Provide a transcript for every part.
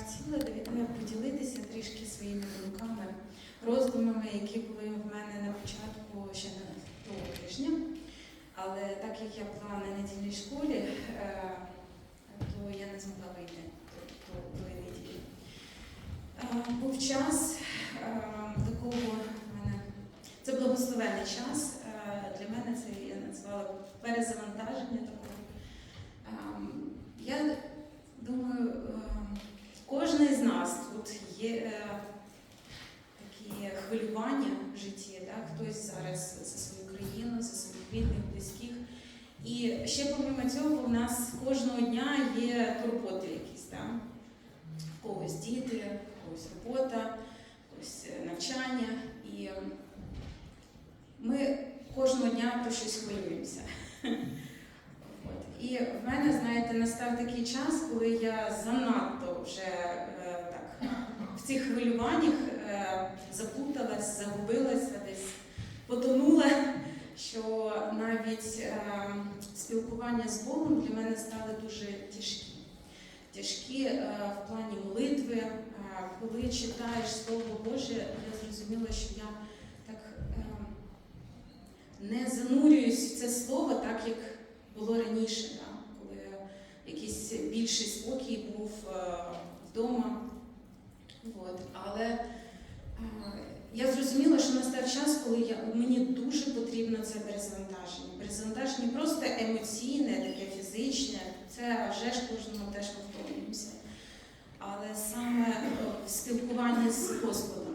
хотіла е, поділитися трішки своїми думками, роздумами, які були в мене на початку ще не того тижня. Але так як я була на недільній школі, е, то я не змогла вийти до, до неділі. Е, Був час е, такого в мене. Це благословенний час. Е, Для мене це я назвала перезавантаження в нас кожного дня є турботи якісь. Так? В когось діти, в когось робота, в когось е, навчання. І ми кожного дня про щось хвилюємося. І в мене, знаєте, настав такий час, коли я занадто вже е, так в цих хвилюваннях е, загубилася, десь потонула, що навіть е, спілкування з Богом для мене стали дуже тяжкі. Тяжкі е, в плані молитви. Е, коли читаєш Слово Боже, я зрозуміла, що я так е, не занурююсь в це слово так, як було раніше, да, коли якийсь більший спокій був е, вдома. От. Але е, я зрозуміла, що настав час, коли я, мені дуже потрібно це перезавантаження. Перезавантаження просто емоційне, таке фізичне, це вже ж кожному теж повторюємося. Але саме е, в спілкуванні з Господом.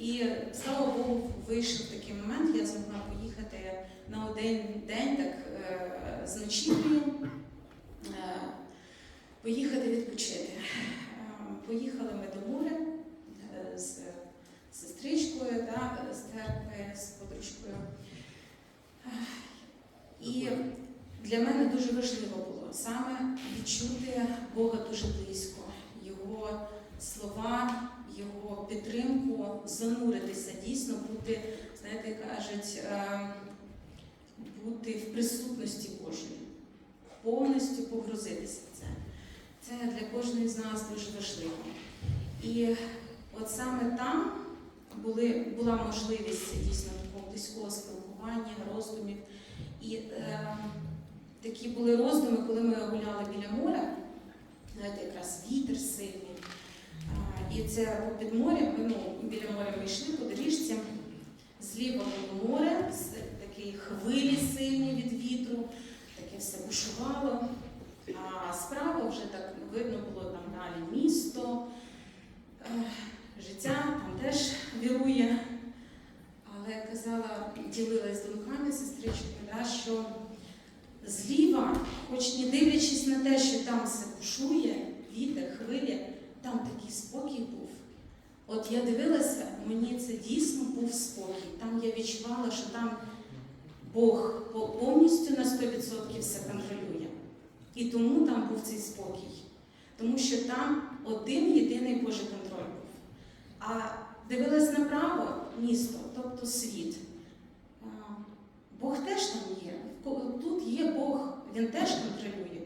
І слава Богу, вийшов такий момент, я змогла поїхати на один день, так е, з ночівлею, е, поїхати відпочити. Е, Поїхали ми до моря е, з так, з подружкою. Е, І для мене дуже важливо було саме відчути Бога дуже близько, Його слова, Його підтримку, зануритися, дійсно бути, знаєте, кажуть, е, бути в присутності Божої, повністю погрузитися в це. Це для кожної з нас дуже важливо. І от саме там були, була можливість дійсно такого близького спілкування, роздумів. І е, такі були роздуми, коли ми гуляли біля моря, знаєте, якраз вітер сильний. І це під морем, ми, ну, біля моря ми йшли по доріжці, зліва було море, такі хвилі сильні від вітру, таке все бушувало. А справа вже так видно було там далі місто, е, життя там теж вірує. Але казала, ділилась думками сестричкою, що зліва, хоч не дивлячись на те, що там все бушує, вітер, хвилі, там такий спокій був. От я дивилася, мені це дійсно був спокій. Там я відчувала, що там Бог повністю на 100% все контролює. І тому там був цей спокій. Тому що там один єдиний Божий контроль був. А дивилась направо місто, тобто світ. Бог теж там є. Тут є Бог, він теж контролює.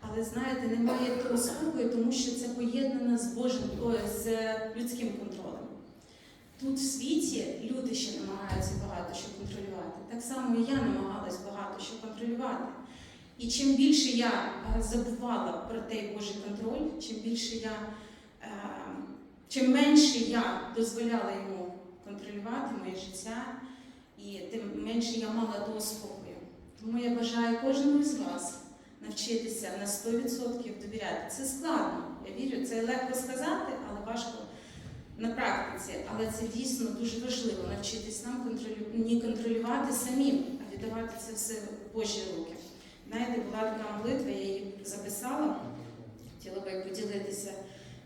Але знаєте, немає того спокою, тому що це поєднано з Божим, з людським контролем. Тут в світі люди ще намагаються багато що контролювати. Так само і я намагалась багато що контролювати. І чим більше я е, забувала про той Божий контроль, чим більше я, чим менше я дозволяла йому контролювати моє життя, і тим менше я мала того спокою. Тому я бажаю кожному з вас навчитися на 100% довіряти. Це складно, я вірю, це легко сказати, але важко на практиці. Але це дійсно дуже важливо навчитись нам контролю... не контролювати самим, а віддавати це все в Божі руки. Знаєте, була така молитва, я її записала, хотіла би поділитися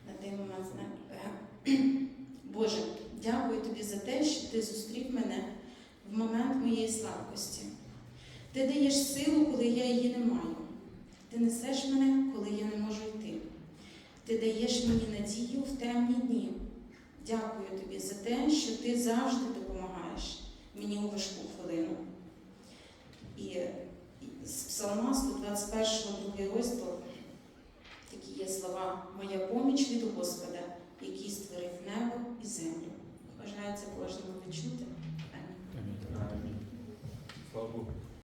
на той момент. Зна- Боже, дякую тобі за те, що ти зустрів мене в момент моєї слабкості. Ти даєш силу, коли я її не маю. Ти несеш мене, коли я не можу йти. Ти даєш мені надію в темні дні. Дякую тобі за те, що ти завжди допомагаєш мені у важку хвилину. І з Псалма 121, другий розділ, такий є є слова Моя поміч від Господа, який створив небо і землю. Бажаю це кожному відчути. Амінь. Амінь. Слава Богу.